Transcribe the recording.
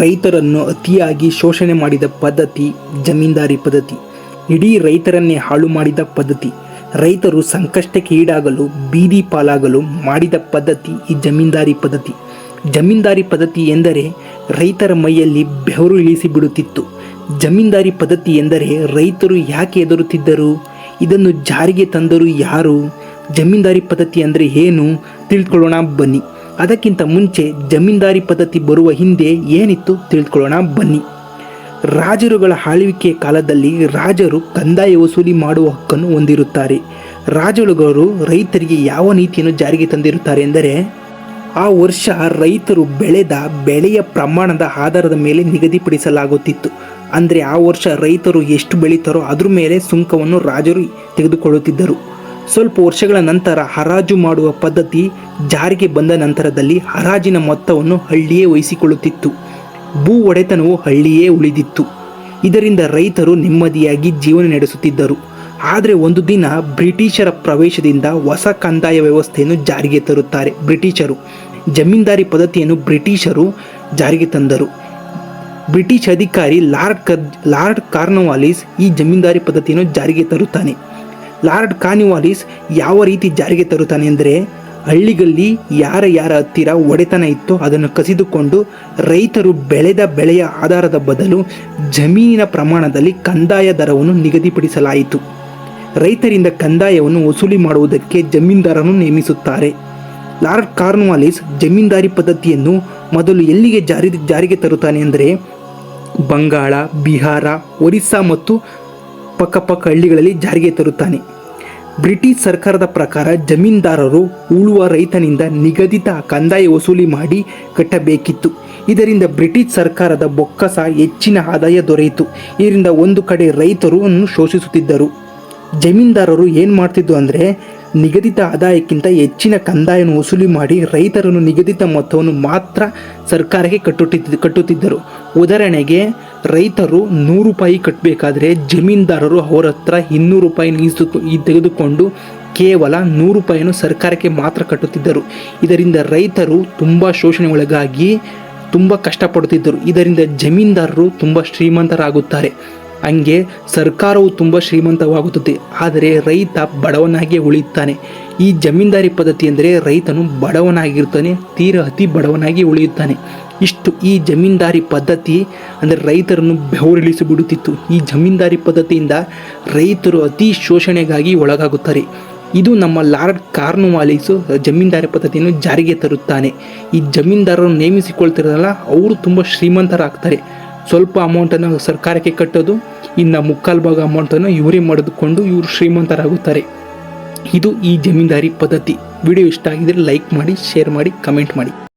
ರೈತರನ್ನು ಅತಿಯಾಗಿ ಶೋಷಣೆ ಮಾಡಿದ ಪದ್ಧತಿ, ಜಮೀನ್ದಾರಿ ಪದ್ಧತಿ. ಇಡೀ ರೈತರನ್ನೇ ಹಾಳು ಮಾಡಿದ ಪದ್ಧತಿ. ರೈತರು ಸಂಕಷ್ಟಕ್ಕೆ ಈಡಾಗಲು, ಬೀದಿ ಪಾಲಾಗಲು ಮಾಡಿದ ಪದ್ಧತಿ ಈ ಜಮೀನ್ದಾರಿ ಪದ್ಧತಿ. ಜಮೀನ್ದಾರಿ ಪದ್ಧತಿ ಎಂದರೆ ರೈತರ ಮೈಯಲ್ಲಿ ಬೆವರು ಇಳಿಸಿ ಬಿಡುತ್ತಿತ್ತು ಜಮೀನ್ದಾರಿ ಪದ್ಧತಿ ಎಂದರೆ ರೈತರು ಯಾಕೆ ಎದುರುತ್ತಿದ್ದರು ಇದನ್ನು ಜಾರಿಗೆ ತಂದರು ಯಾರು? ಜಮೀನ್ದಾರಿ ಪದ್ಧತಿ ಅಂದರೆ ಏನು? ತಿಳ್ಕೊಳ್ಳೋಣ ಬನ್ನಿ. ಅದಕ್ಕಿಂತ ಮುಂಚೆ ಜಮೀನ್ದಾರಿ ಪದ್ಧತಿ ಬರುವ ಹಿಂದೆ ಏನಿತ್ತು ತಿಳ್ಕೊಳ್ಳೋಣ ಬನ್ನಿ. ರಾಜರುಗಳ ಆಳ್ವಿಕೆ ಕಾಲದಲ್ಲಿ ರಾಜರು ಕಂದಾಯ ವಸೂಲಿ ಮಾಡುವ ಹಕ್ಕನ್ನು ಹೊಂದಿರುತ್ತಾರೆ. ರಾಜರುಗಳು ರೈತರಿಗೆ ಯಾವ ನೀತಿಯನ್ನು ಜಾರಿಗೆ ತಂದಿರುತ್ತಾರೆ ಎಂದರೆ ಆ ವರ್ಷ ರೈತರು ಬೆಳೆದ ಬೆಳೆಯ ಪ್ರಮಾಣದ ಆಧಾರದ ಮೇಲೆ ನಿಗದಿಪಡಿಸಲಾಗುತ್ತಿತ್ತು. ಅಂದರೆ ಆ ವರ್ಷ ರೈತರು ಎಷ್ಟು ಬೆಳೀತಾರೋ ಅದ್ರ ಮೇಲೆ ಸುಂಕವನ್ನು ರಾಜರು ತೆಗೆದುಕೊಳ್ಳುತ್ತಿದ್ದರು. ಸ್ವಲ್ಪ ವರ್ಷಗಳ ನಂತರ ಹರಾಜು ಮಾಡುವ ಪದ್ಧತಿ ಜಾರಿಗೆ ಬಂದ ನಂತರದಲ್ಲಿ ಹರಾಜಿನ ಮೊತ್ತವನ್ನು ಹಳ್ಳಿಯೇ ವಹಿಸಿಕೊಳ್ಳುತ್ತಿತ್ತು. ಭೂ ಒಡೆತನವು ಹಳ್ಳಿಯೇ ಉಳಿದಿತ್ತು. ಇದರಿಂದ ರೈತರು ನೆಮ್ಮದಿಯಾಗಿ ಜೀವನ ನಡೆಸುತ್ತಿದ್ದರು. ಆದರೆ ಒಂದು ದಿನ ಬ್ರಿಟಿಷರ ಪ್ರವೇಶದಿಂದ ಹೊಸ ಕಂದಾಯ ವ್ಯವಸ್ಥೆಯನ್ನು ಜಾರಿಗೆ ತರುತ್ತಾರೆ ಬ್ರಿಟಿಷರು. ಜಮೀನ್ದಾರಿ ಪದ್ಧತಿಯನ್ನು ಬ್ರಿಟಿಷರು ಜಾರಿಗೆ ತಂದರು. ಬ್ರಿಟಿಷ್ ಅಧಿಕಾರಿ ಲಾರ್ಡ್ ಕರ್ ಲಾರ್ಡ್ ಕಾರ್ನವಾಲಿಸ್ ಈ ಜಮೀನ್ದಾರಿ ಪದ್ಧತಿಯನ್ನು ಜಾರಿಗೆ ತರುತ್ತಾನೆ. ಲಾರ್ಡ್ ಕಾರ್ನಿವಾಲಿಸ್ ಯಾವ ರೀತಿ ಜಾರಿಗೆ ತರುತ್ತಾನೆ ಅಂದರೆ ಹಳ್ಳಿಗಳಲ್ಲಿ ಯಾರ ಯಾರ ಹತ್ತಿರ ಒಡೆತನ ಇತ್ತೋ ಅದನ್ನು ಕಸಿದುಕೊಂಡು ರೈತರು ಬೆಳೆದ ಬೆಳೆಯ ಆಧಾರದ ಬದಲು ಜಮೀನಿನ ಪ್ರಮಾಣದಲ್ಲಿ ಕಂದಾಯ ದರವನ್ನು ನಿಗದಿಪಡಿಸಲಾಯಿತು. ರೈತರಿಂದ ಕಂದಾಯವನ್ನು ವಸೂಲಿ ಮಾಡುವುದಕ್ಕೆ ಜಮೀನ್ದಾರನ್ನು ನೇಮಿಸುತ್ತಾರೆ. ಲಾರ್ಡ್ ಕಾರ್ನ್ವಾಲಿಸ್ ಜಮೀನ್ದಾರಿ ಪದ್ಧತಿಯನ್ನು ಮೊದಲು ಎಲ್ಲಿಗೆ ಜಾರಿ ಜಾರಿಗೆ ತರುತ್ತಾನೆ ಅಂದರೆ ಬಂಗಾಳ, ಬಿಹಾರ, ಒರಿಸ್ಸಾ ಮತ್ತು ಪಕ್ಕಪಕ್ಕ ಹಳ್ಳಿಗಳಲ್ಲಿ ಜಾರಿಗೆ ತರುತ್ತಾನೆ. ಬ್ರಿಟಿಷ್ ಸರ್ಕಾರದ ಪ್ರಕಾರ ಜಮೀನ್ದಾರರು ಉಳುವ ರೈತನಿಂದ ನಿಗದಿತ ಕಂದಾಯ ವಸೂಲಿ ಮಾಡಿ ಕಟ್ಟಬೇಕಿತ್ತು. ಇದರಿಂದ ಬ್ರಿಟಿಷ್ ಸರ್ಕಾರದ ಬೊಕ್ಕಸ ಹೆಚ್ಚಿನ ಆದಾಯ ದೊರೆಯಿತು. ಇದರಿಂದ ಒಂದು ಕಡೆ ರೈತರು ಶೋಷಿಸುತ್ತಿದ್ದರು. ಜಮೀನ್ದಾರರು ಏನು ಮಾಡ್ತಿದ್ದು ಅಂದರೆ ನಿಗದಿತ ಆದಾಯಕ್ಕಿಂತ ಹೆಚ್ಚಿನ ಕಂದಾಯವನ್ನು ವಸೂಲಿ ಮಾಡಿ ರೈತರನ್ನು ನಿಗದಿತ ಮೊತ್ತವನ್ನು ಮಾತ್ರ ಸರ್ಕಾರಕ್ಕೆ ಕಟ್ಟುತ್ತಿದ್ದ, ಕಟ್ಟುತ್ತಿದ್ದರು. ಉದಾಹರಣೆಗೆ, ರೈತರು ನೂರು ರೂಪಾಯಿ ಕಟ್ಟಬೇಕಾದ್ರೆ ಜಮೀನ್ದಾರರು ಅವರ ಹತ್ರ ಇನ್ನೂರು ರೂಪಾಯಿ ನೀಸು ತೆಗೆದುಕೊಂಡು ಕೇವಲ ನೂರು ರೂಪಾಯಿಯನ್ನು ಸರ್ಕಾರಕ್ಕೆ ಮಾತ್ರ ಕಟ್ಟುತ್ತಿದ್ದರು. ಇದರಿಂದ ರೈತರು ತುಂಬ ಶೋಷಣೆ ಒಳಗಾಗಿ ತುಂಬ ಕಷ್ಟಪಡುತ್ತಿದ್ದರು. ಇದರಿಂದ ಜಮೀನ್ದಾರರು ತುಂಬ ಶ್ರೀಮಂತರಾಗುತ್ತಾರೆ. ಹಂಗೆ ಸರ್ಕಾರವು ತುಂಬ ಶ್ರೀಮಂತವಾಗುತ್ತದೆ. ಆದರೆ ರೈತ ಬಡವನಾಗಿಯೇ ಉಳಿಯುತ್ತಾನೆ. ಈ ಜಮೀನ್ದಾರಿ ಪದ್ಧತಿ ಎಂದರೆ ರೈತನು ಬಡವನಾಗಿರ್ತಾನೆ ತೀರ ಅತಿ ಬಡವನಾಗಿ ಉಳಿಯುತ್ತಾನೆ. ಇಷ್ಟು ಈ ಜಮೀನ್ದಾರಿ ಪದ್ಧತಿ ಅಂದರೆ ರೈತರನ್ನು ಬೆವರಿಳಿಸಿಬಿಡುತ್ತಿತ್ತು. ಈ ಜಮೀನ್ದಾರಿ ಪದ್ಧತಿಯಿಂದ ರೈತರು ಅತಿ ಶೋಷಣೆಗಾಗಿ ಒಳಗಾಗುತ್ತಾರೆ. ಇದು ನಮ್ಮ ಲಾರ್ಡ್ ಕಾರ್ನುವಾಲಿಸು ಜಮೀನ್ದಾರಿ ಪದ್ಧತಿಯನ್ನು ಜಾರಿಗೆ ತರುತ್ತಾನೆ. ಈ ಜಮೀನ್ದಾರರು ನೇಮಿಸಿಕೊಳ್ತಿರಲ್ಲ ಅವರು ತುಂಬ ಶ್ರೀಮಂತರಾಗ್ತಾರೆ. ಸ್ವಲ್ಪ ಅಮೌಂಟನ್ನು ಸರ್ಕಾರಕ್ಕೆ ಕಟ್ಟೋದು, ಇನ್ನು ಮುಕ್ಕಾಲು ಭಾಗ ಅಮೌಂಟನ್ನು ಇವರೇ ಮಾಡಿದುಕೊಂಡು ಇವರು ಶ್ರೀಮಂತರಾಗುತ್ತಾರೆ. ಇದು ಈ ಜಮೀನ್ದಾರಿ ಪದ್ಧತಿ. ವಿಡಿಯೋ ಇಷ್ಟ ಆಗಿದ್ರೆ ಲೈಕ್ ಮಾಡಿ ಶೇರ್ ಮಾಡಿ ಕಮೆಂಟ್ ಮಾಡಿ.